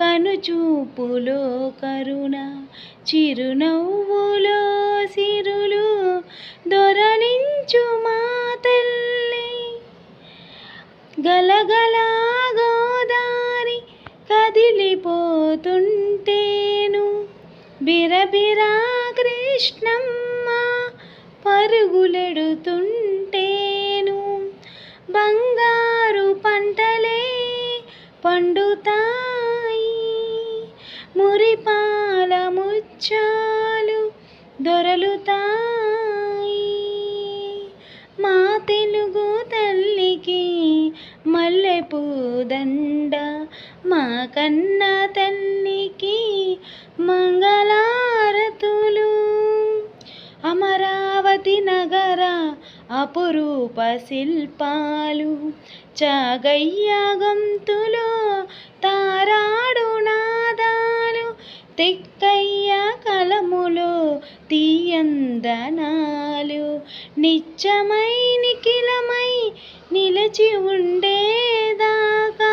కనుచూపులో కరుణ చిరునవ్వులో సిరులు దొరలించు మా తల్లి. గలగలా గోదారి కదిలిపోతుంటేను. బిరబిరా కృష్ణమ్మ పరుగులెడుతుంటేను. బంగారు పంటలే పండుతా ముత్యాలు దొరలుతాయి. మా తెలుగు తల్లికి మల్లెపూదండ మా కన్న తల్లికి మంగళారతులు. అమరావతి నగర అపురూప శిల్పాలు చాగయ్య గొంతులో తారాడు నాదాలు తెక్కయ్య కలములో తీయందనాలు. నిత్యమై నిఖిలమై నిలచి ఉండేదాకా.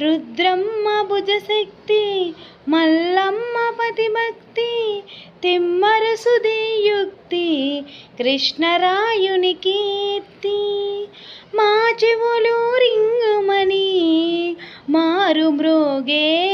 రుద్రమ్మ భుజశక్తి మల్లమ్మ పతిభక్తి తిమ్మర యుక్తి కృష్ణరాయుని కీర్తి. మా చెవులు రింగుమని మారు మ్రోగేదాకా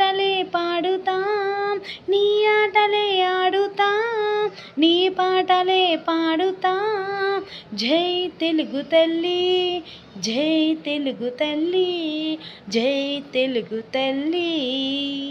పాటలే పాడుతాం నీ ఆటలే ఆడుతాం నీ పాటలే పాడుతాం. జై తెలుగు తల్లి జై తెలుగు తల్లి జై తెలుగు తల్లి.